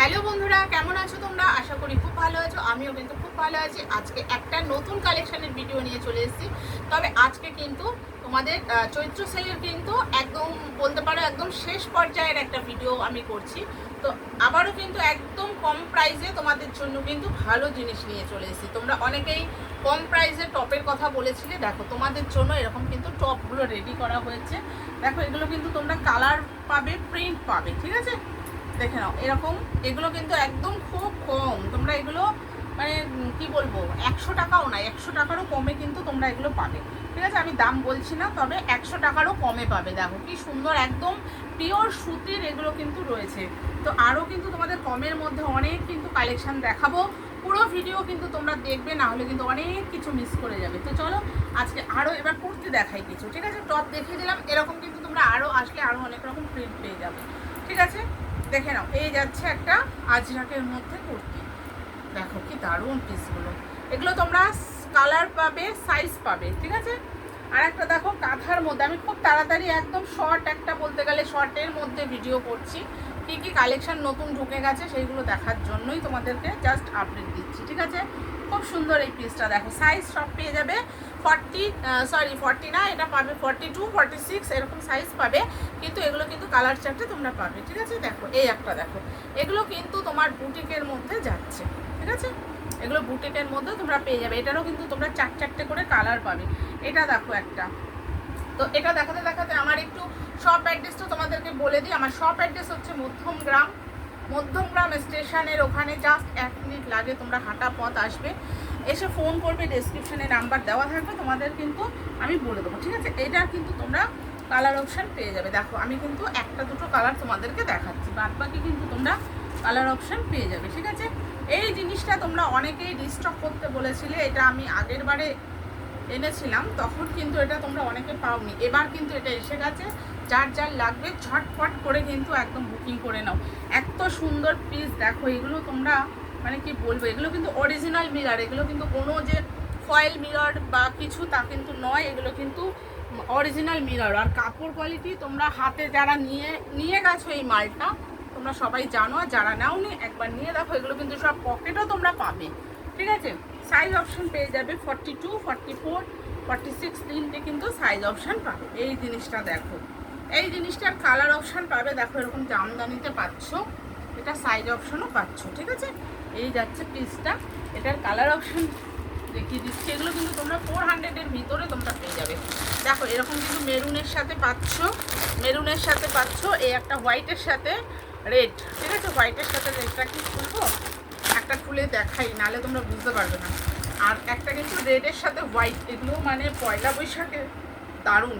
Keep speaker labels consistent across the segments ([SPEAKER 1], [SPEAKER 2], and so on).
[SPEAKER 1] Hello বন্ধুরা, কেমন আছো তোমরা? আশা করি খুব ভালো আছো, আমিও কিন্তু খুব ভালো আছি। আজকে একটা নতুন কালেকশনের ভিডিও নিয়ে চলে এসেছি। তবে আজকে কিন্তু তোমাদের চৈত্র সেলের কিন্তু একদম বলতে পারো একদম শেষ পর্যায়ের একটা ভিডিও আমি করছি। তো আবারও কিন্তু একদম কম প্রাইসে তোমাদের জন্য কিন্তু ভালো জিনিস নিয়ে চলে এসেছি। তোমরা অনেকেই কম প্রাইসে টপের কথা বলেছিলে। দেখো, তোমাদের জন্য এরকম কিন্তু টপগুলো রেডি করা হয়েছে। দেখো, এগুলো কিন্তু তোমরা কালার পাবে প্রিন্ট পাবে, ঠিক আছে? দেখে নাও। এরকম, এগুলো কিন্তু একদম খুব কম। তোমরা এগুলো মানে কি বলব, একশো টাকাও না, একশো টাকারও কমে কিন্তু তোমরা এগুলো পাবে। ঠিক আছে? আমি দাম বলছি না, তবে একশো টাকারও কমে পাবে। দেখো, কি সুন্দর, একদম পিওর সুতির এগুলো কিন্তু রয়েছে। তো আরও কিন্তু তোমাদের কমের মধ্যে অনেক কিন্তু কালেকশান দেখাবো। পুরো ভিডিও কিন্তু তোমরা দেখবে, না হলে কিন্তু অনেক কিছু মিস করে যাবে। তো চলো, আজকে আরও এবার কুর্তি দেখাই কিছু, ঠিক আছে? টপ দেখিয়ে দিলাম, এরকম কিন্তু তোমরা আরও আসলে আরও অনেক রকম প্রিন্ট পেয়ে যাবে। ঠিক আছে? দেখে নাও, এই যাচ্ছে একটা আজরাকের মধ্যে কুর্তি। দেখো কি দারুণ পিসগুলো এগুলো তোমরা কালার পাবে সাইজ পাবে, ঠিক আছে? আর একটা দেখো কাঁথার মধ্যে, আমি খুব তাড়াতাড়ি একদম শর্ট একটা বলতে গেলে শর্টের মধ্যে ভিডিও করছি। কি কি কালেকশান নতুন ঢুকে গেছে সেইগুলো দেখার জন্যই তোমাদেরকে জাস্ট আপডেট দিচ্ছি, ঠিক আছে? খুব সুন্দর এই পিসটা দেখো সাইজ সব পেয়ে যাবে। ফর্টি সরি ফর্টি না, এটা পাবে ফর্টি টু ফর্টি সিক্স এরকম সাইজ পাবে, কিন্তু এগুলো কিন্তু কালার চারটে তোমরা পাবে, ঠিক আছে? দেখো, এই একটা দেখো। এগুলো কিন্তু তোমার বুটিকের মধ্যে যাচ্ছে, ঠিক আছে? এগুলো বুটিকের মধ্যে তোমরা পেয়ে যাবে, এটারও কিন্তু তোমরা চার চারটে করে কালার পাবে। এটা দেখো একটা। তো এটা দেখাতে দেখাতে আমার একটু শপ অ্যাড্রেসটা তোমাদেরকে বলে দিই। আমার শপ অ্যাড্রেস হচ্ছে মধ্যমগ্রাম মধ্যমগ্রাম স্টেশনের ওখানে জাস্ট এক মিনিট লাগে, তোমরা হাঁটা পথ আসবে। এসে ফোন করবে ডেসক্রিপশনে নাম্বার দেওয়া থাকবে, তোমাদের কিন্তু আমি বলে দেবো, ঠিক আছে? এটা কিন্তু তোমরা কালার অপশান পেয়ে যাবে। দেখো, আমি কিন্তু একটা দুটো কালার তোমাদেরকে দেখাচ্ছি বাদ বাকি কিন্তু তোমরা কালার অপশান পেয়ে যাবে, ঠিক আছে? এই জিনিসটা তোমরা অনেকেই রিস্টক করতে বলেছিলে, এটা আমি আগের বারে এনেছিলাম, তখন কিন্তু এটা তোমরা অনেকে পাওনি। এবার কিন্তু এটা এসে গেছে, যার যার লাগবে ঝটফট করে কিন্তু একদম বুকিং করে নাও। এত সুন্দর পিস দেখো, এগুলো তোমরা মানে কি বলব, এগুলো কিন্তু অরিজিনাল মিরার এগুলো কিন্তু কোনো যে ফয়েল মিরর বা কিছু তা কিন্তু নয়, এগুলো কিন্তু অরিজিনাল মিরর আর কাপড় কোয়ালিটি তোমরা হাতে যারা নিয়ে নিয়ে গেছো এই মালটা, তোমরা সবাই জানো, আর যারা নাওনি, একবার নিয়ে দেখো, এগুলো কিন্তু সব পকেটও তোমরা পাবে। ঠিক আছে? সাইজ অপশন পেয়ে যাবে forty two forty four forty six তিনটে কিন্তু সাইজ অপশান পাবে। এই জিনিসটা দেখো। এই জিনিসটার কালার অপশান পাবে, দেখো এরকম জামদানিতে পাচ্ছ। এটা সাইজ অপশনও পাচ্ছ, ঠিক আছে? এই যাচ্ছে পিসটা এটার কালার অপশন দেখিয়ে দিচ্ছি। এগুলো কিন্তু তোমরা ফোর হান্ড্রেডের ভিতরে তোমরা পেয়ে যাবে। দেখো, এরকম কিন্তু মেরুনের সাথে পাচ্ছ। মেরুনের সাথে পাচ্ছ, এই একটা হোয়াইটের সাথে রেড ঠিক আছে? হোয়াইটের সাথে রেডটা কি খুলবো? একটা খুলে দেখাই নালে তোমরা বুঝতে পারবে না। আর একটা কিন্তু রেডের সাথে হোয়াইট এগুলো মানে পয়লা বৈশাখে দারুণ।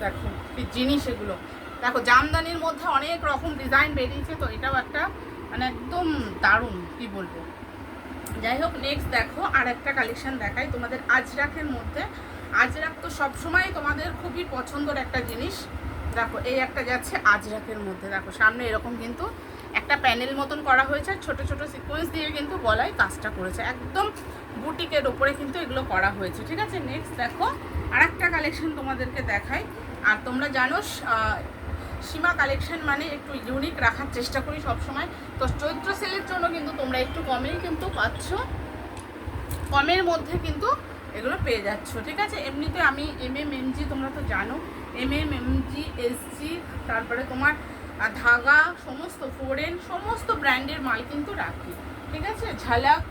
[SPEAKER 1] দেখো জিনিস এগুলো। দেখো, জামদানির মধ্যে অনেক রকম ডিজাইন বেরিয়েছে, তো এটাও একটা মানে একদম দারুণ, কি বলব। যাই হোক নেক্সট দেখো আর একটা কালেকশন দেখাই তোমাদের আজরাকের মধ্যে। আজরাক তো সবসময় তোমাদের খুবই পছন্দের একটা জিনিস। দেখো, এই একটা যাচ্ছে আজরাকের মধ্যে। দেখো, সামনে এরকম কিন্তু একটা প্যানেল মতন করা হয়েছে। ছোট ছোট সিকোয়েন্স দিয়ে কিন্তু গলায় কাজটা করেছে। একদম বুটিকের ওপরে কিন্তু এগুলো করা হয়েছে। ঠিক আছে নেক্সট দেখো আর একটা কালেকশন তোমাদেরকে দেখাই। আর তোমরা জানো সীমা কালেকশন মানে একটু ইউনিক রাখার চেষ্টা করি সব সময় তো চৈত্র সেলের জন্য কিন্তু তোমরা একটু কমেই কিন্তু পাচ্ছ। কমের মধ্যে কিন্তু এগুলো পেয়ে যাচ্ছ, ঠিক আছে? এমনিতে আমি এম এম এম জি তোমরা তো জানো M M M G S G তারপরে তোমার ধাগা, সমস্ত ফোরেন সমস্ত ব্র্যান্ডের মাল কিন্তু রাখি, ঠিক আছে? ঝালাক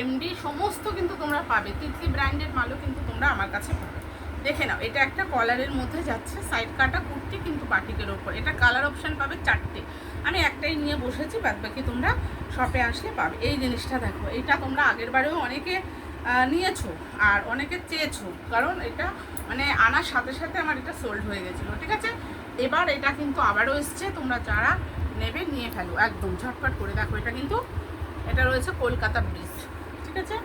[SPEAKER 1] এমডি সমস্ত কিন্তু তোমরা পাবে। তিতলি ব্র্যান্ডের মালও কিন্তু তোমরা আমার কাছে পাবে। দেখে নাও, এটা একটা কলারের মধ্যে যাচ্ছে সাইড কাটা কুর্তি কিন্তু বাটিকের ওপর। এটা কালার অপশান পাবে চারটে। আমি একটাই নিয়ে বসেছি বাদ বাকি তোমরা শপে আসলে পাবে। এই জিনিসটা দেখো, এটা তোমরা আগের বারেও অনেকে নিয়েছো আর অনেকে চেয়েছো। কারণ এটা মানে আনার সাথে সাথে আমার এটা সোল্ড হয়ে গেছিল, ঠিক আছে? এবার এটা কিন্তু আবারও এসছে, তোমরা যারা নেবে নিয়ে ফেলো, একদম ঝটপট করে দেখো। এটা কিন্তু, এটা রয়েছে কলকাতা ব্রিজ, ঠিক আছে?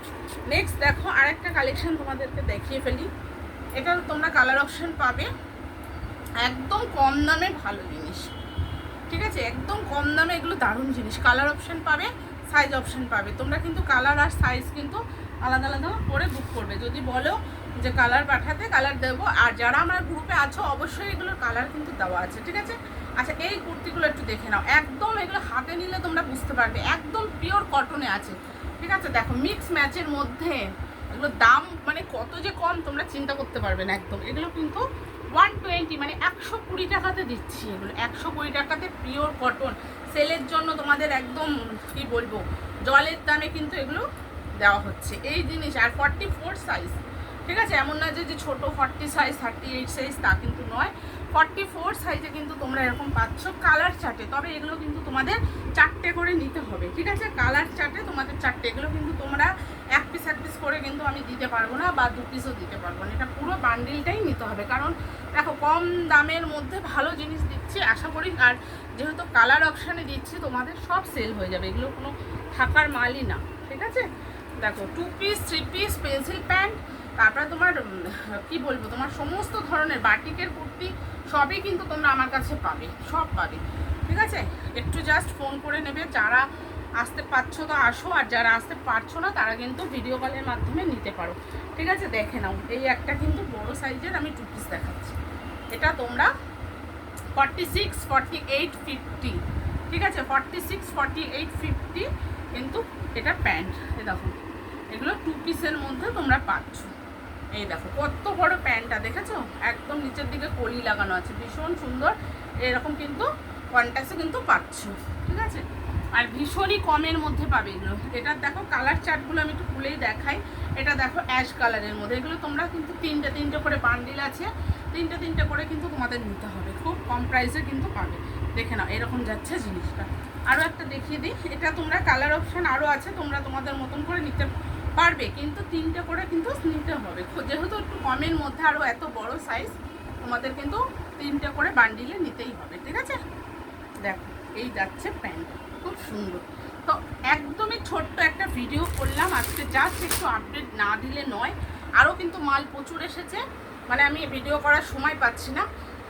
[SPEAKER 1] নেক্সট দেখো, আরেকটা কালেকশন তোমাদেরকে দেখিয়ে ফেলি। এটা তোমরা কালার অপশন পাবে। একদম কম দামে ভালো জিনিস। ঠিক আছে? একদম কম দামে এগুলো দারুণ জিনিস। কালার অপশন পাবে সাইজ অপশন পাবে। তোমরা কিন্তু কালার আর সাইজ কিন্তু আলাদা আলাদা করে বুক করবে। যদি বলো যে কালার পাঠাতে কালার দেবো। আর যারা আমার গ্রুপে আছো, অবশ্যই এগুলোর কালার কিন্তু দেওয়া আছে। ঠিক আছে? আচ্ছা এই কুর্তিগুলো একটু দেখে নাও। একদম এগুলো হাতে নিলে তোমরা বুঝতে পারবে। একদম পিওর কটনে আছে। ঠিক আছে? দেখো মিক্স ম্যাচের মধ্যে এগুলো দাম মানে চিন্তা করতে পারবে না একদম। এগুলো কিন্তু ওয়ান টোয়েন্টি মানে একশো কুড়ি টাকাতে দিচ্ছি এগুলো। একশো কুড়ি টাকাতে পিওর কটন সেলের জন্য তোমাদের একদম, কি বলব, জলের দামে কিন্তু এগুলো দেওয়া হচ্ছে। এই জিনিস, আর ফর্টি ফোর সাইজ ঠিক আছে? এমন না যে যে ছোটো forty size thirty eight size তা কিন্তু নয়। ফর্টি ফোর সাইজে কিন্তু তোমরা এরকম পাচ্ছ কালার চার্টে তবে এগুলো কিন্তু তোমাদের চারটে করে নিতে হবে। ঠিক আছে? কালার চার্টে তোমাদের চারটে। এগুলো কিন্তু তোমরা এক কিন্তু আমি দিতে পারব না বা দু পিসও দিতে পারব না। এটা পুরো বান্ডিলটাই নিতে হবে। কারণ দেখো, কম দামের মধ্যে ভালো জিনিস দিচ্ছি, আশা করি। আর যেহেতু কালার অপশানে দিচ্ছি, তোমাদের সব সেল হয়ে যাবে। এগুলো কোনো থাকার মালই না। ঠিক আছে? দেখো two piece three piece pencil pant তারপরে তোমার কি বলব, তোমার সমস্ত ধরনের বাটিকের কুর্তি, সবই কিন্তু তোমরা আমার কাছে পাবে। সব পাবে। ঠিক আছে? একটু জাস্ট ফোন করে নেবে। যারা আসতে পারছ তো আসো, আর যারা আসতে পারছ না, তারা কিন্তু ভিডিও কলের মাধ্যমে নিতে পারো। ঠিক আছে? দেখে নাও। এই একটা কিন্তু বড় সাইজের আমি টু পিস দেখাচ্ছি। এটা তোমরা forty six forty eight fifty ঠিক আছে? Forty six forty eight fifty কিন্তু এটা প্যান্ট এ দেখো, এগুলো টু পিসের মধ্যে তোমরা পাচ্ছ। এই দেখো, কত বড় প্যান্টটা দেখেছ? একদম নিচের দিকে কলি লাগানো আছে। ভীষণ সুন্দর। এরকম কিন্তু কন্ট্যাক্টে কিন্তু পাচ্ছ। ঠিক আছে? আর ভীষণই কমের মধ্যে পাবে এগুলো এটার দেখো কালার চার্টগুলো আমি একটু খুলেই দেখাই। এটা দেখো অ্যাশ কালারের মধ্যে। এগুলো তোমরা কিন্তু তিনটে তিনটে করে বান্ডিল আছে। তিনটে তিনটে করে কিন্তু তোমাদের নিতে হবে। খুব কম প্রাইসে কিন্তু পাবে। দেখে নাও, এরকম যাচ্ছে জিনিসটা। আরও একটা দেখিয়ে দিই। এটা তোমরা কালার অপশান আরও আছে, তোমরা তোমাদের মতন করে নিতে পারবে। কিন্তু তিনটে করে কিন্তু নিতে হবে। যেহেতু একটু কমের মধ্যে আরও এত বড় সাইজ তোমাদের কিন্তু তিনটে করে বান্ডিলে নিতেই হবে। ঠিক আছে? দেখো। এই যাচ্ছে প্যান্ট। খুব সুন্দর। তো একদমই ছোট্ট একটা ভিডিও করলাম। আজকে জাস্ট একটু আপডেট না দিলে নয়। আরও কিন্তু মাল প্রচুর এসেছে। মানে আমি ভিডিও করার সময় পাচ্ছি না।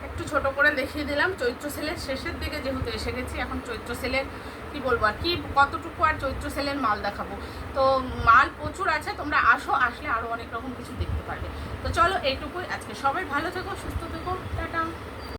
[SPEAKER 1] একটু ছোট করে দেখিয়ে দিলাম। চৈত্র সেলের শেষের দিকে যেহেতু এসে গেছি, এখন চৈত্র সেলের কি বলব আর কি, কতটুকু আর চৈত্র সেলের মাল দেখাবো। তো মাল প্রচুর আছে, তোমরা আসো, আসলে আরও অনেক রকম কিছু দেখতে পারবে। তো চলো এইটুকুই। আজকে সবাই ভালো থেকো, সুস্থ থেকো। টাটা।